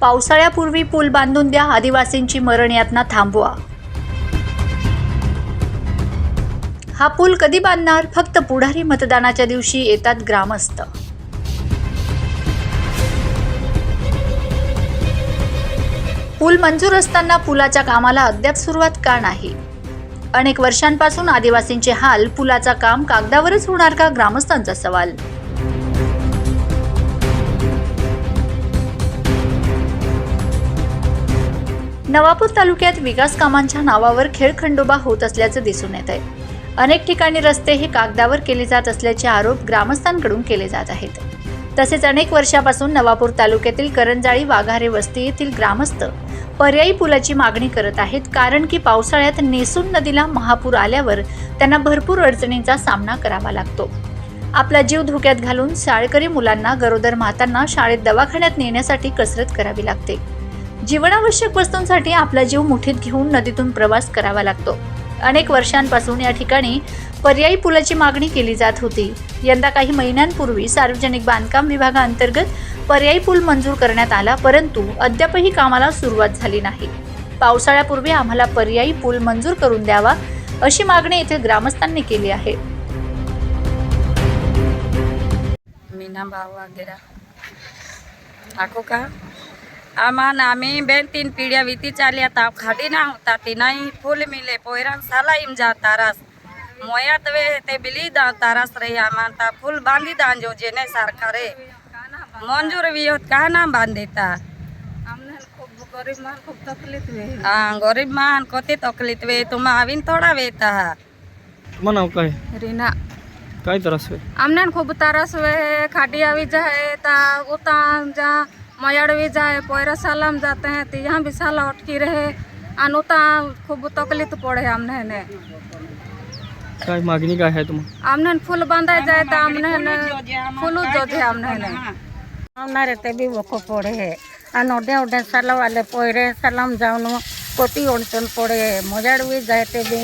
पावसाळ्यापूर्वी pool बांधून द्या आदिवासींची मरण यातना थांबवा. हा पूल कधी बांधणार? फक्त पुढारी मतदानाच्या दिवशी येतात ग्रामस्थ. पूल मंजूर असताना पुलाच्या कामाला अद्याप सुरुवात का नाही? अनेक वर्षांपासून आदिवासींचे हाल पुलाचा काम कागदावरच होणार का? ग्रामस्थांचा सवाल. नवापूर तालुक्यात विकास कामांच्या नावावर खेळखंडोबा होत असल्याचं दिसून येत आहे अनेक ठिकाणी रस्ते हे कागदावर केले जात असल्याचे आरोप ग्रामस्थांकडून केले जात आहेत. तसेच अनेक वर्षापासून नवापूर तालुक्यातील करंजाळी वाघारे वस्ती येथील ग्रामस्थ पर्यायी पुलाची मागणी करत आहेत कारण की पावसाळ्यात नेसून नदीला महापूर आल्यावर त्यांना भरपूर अडचणींचा सामना करावा लागतो. आपला जीव धोक्यात घालून शाळकरी मुलांना गरोदर मातांना शाळेत दवाखान्यात नेण्यासाठी कसरत करावी लागते. जीवनावश्यक वस्तूंसाठी आपला जीव मुठीत घेऊन नदीतून प्रवास करावा लागतो. अनेक वर्षांपासून या ठिकाणी पर्यायी पुलाची मागणी केली जात होती. यंदा काही महिन्यांपूर्वी सार्वजनिक बांधकाम विभागाअंतर्गत पर्यायी पूल मंजूर करण्यात आला परंतु अद्यापही कामाला सुरुवात झाली नाही. पावसाळ्यापूर्वी आम्हाला पर्यायी पूल मंजूर करून द्यावा अशी मागणी येथील ग्रामस्थांनी केली आहे. मीना भाव वगैरे का? આમાં નામી બેન તીન પીડિયા વીતી ચાલ્યા તા ખાડી ના હોતા તી નહીં ફૂલ મિલે પોયરાન સાલા ઇમ જા તારાસ મોયા તવે તે બિલી દા તારાસ રહી આમાં તા ફૂલ બાંધી દાંજો જેને સરકારે મંજૂર વિયોત કાં ના બાંધીતા ગરીબ માન ખૂબ તકલીફ વે હા ગરીબ માન કોતી તકલીફ વે તુમાં આવીને થોડા વેતા હા મને કઈ રીના કઈ તરસ વે અમને ખૂબ તરસ વે ખાટી આવી જાય તા ઉતા જા मयड़ भी जाए पैरा सालम जाते हैं तो यहाँ भी साला अटकी रहे। अनुता खूब तकलीफ़ पड़े हमने ने। काय मागणी काय आहे तुम आमने फूल बांधा जाए तो आमने फूल जो जे हमने ने। हाँ। ना रहते भी वो को पड़े है। अनोडे ओडे साल वाले पैरे सालम जाऊनो कोटी ओड़चन पड़े मजाड़ तो भी जाते भी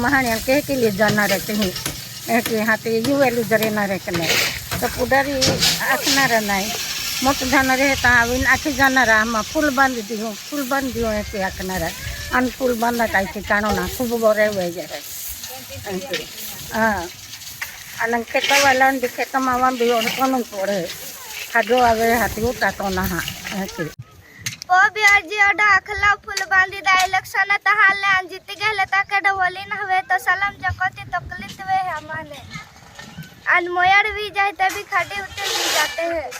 महानियल के के लिए जाना रहते हैं। कि हाथी तो यू वैल्यू जरे ना रहते तो पुदारी ही आसना रहना है। आहे तर आवीन, आखी जाणार आम्हा फुल बाँध दिऊ फुल बाँध दिऊ ते आखणार आणि फुल बांधा काय खूप बरे वेजे हाँ। आणि खेतवाला खेत मावा बी अडकणून पडे खाजो आवे हाती उठातो ना, हा। ह्याची ओ बिहारजी दाखला फुल बांधी दा इलेक्शन हाल आणि जिथे गेले तर डवली नव्हे तर सलाम जगती तकलीफ़ वे हमारे आणि मोयार भी जाए तभी खाटे उतर भी जाते हैं।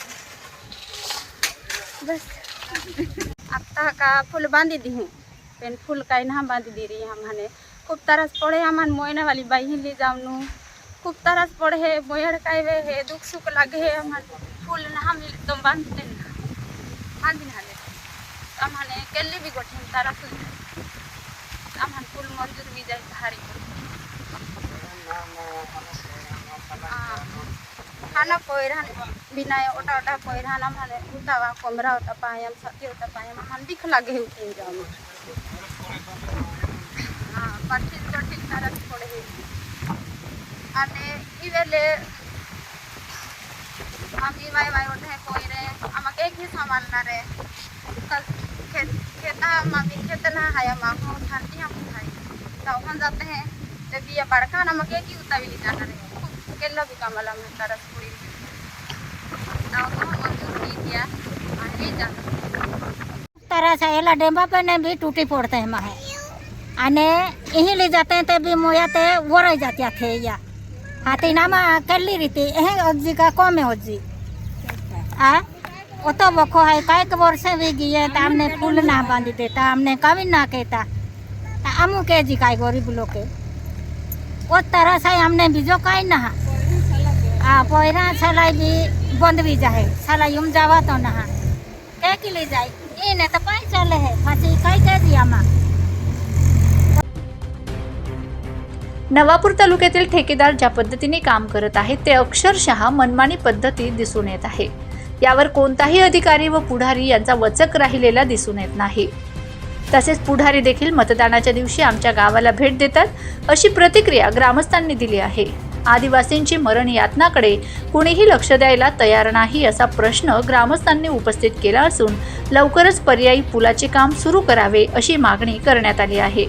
बस। आता का फूल बांधी दी हूँ। पेन फूल का इन्हा बांधी दी रही हम हने खूब तरस पड़े हमान मोयना वाली बाई ले जाऊनु। खूब तरस पड़े है, मोयर का वे है, दुख सुख लगे है हमान। फूल ना हम एकदम बांधते ना बांधी ना ले। हम हने केली भी गोठे तरस हम हन फूल मंजूर भी जाए हारी हाना कोइरहन बिनाय ओटा ओटा कोइरहन, हम हने उतावा कोमरा ओटा पायम सती ओटा पायम, हम दिख लागे उठे जाम। हाँ कठिन कठिन तरस पड़े हे। अने इवेले हम ई वाई वाई ओठे कोइरे हमक एक ही संभालना रे। खेत, खेता मामी खेतना हाया माखो ठंडी हम खाई तो हम जाते हैं तभी ये बड़का नमक एक ही उतावी जाना रे। केला भी कमला में तरस पूरी तो तो हम मंजूर की दिया आणि जाना तरह से एला डेम्बा पे ने भी टूटी पड़ते हैं माहे आने यहीं ले जाते हैं तो भी मोया ते वरई जाती थे या हाथी नामा कल्ली रीति। एहे अज्जी का कम है अज्जी आ? वो तो बखो है काय के वर्ष भी गए तो हमने फूल ना बांधी देता हमने कभी ना कहता अमु के जी काय गरीब लोग के। वो तरह से हमने बीजो काय ना। पोयरा सलाई भी बंद भी जाए। सलाई हम जावा तो ना। काय के ले जाए। ये ने तो पाई चले है। फांसी काय के दिया नवापूर तालुक्यातील ठेकेदार ज्या पद्धतीने काम करत आहेत ते अक्षरशः मनमानी पद्धती दिसून येत आहे. यावर कोणताही अधिकारी व पुढारी यांचा वचक राहिलेला दिसून येत नाही. तसेच पुढारी देखील मतदानाच्या दिवशी आमच्या गावाला भेट देतात अशी प्रतिक्रिया ग्रामस्थांनी दिली आहे. आदिवासींची मरण यातनाकडे कुणीही लक्ष द्यायला तयार नाही असा प्रश्न ग्रामस्थांनी उपस्थित केला असून लवकरच पर्यायी पुलाचे काम सुरू करावे अशी मागणी करण्यात आली आहे.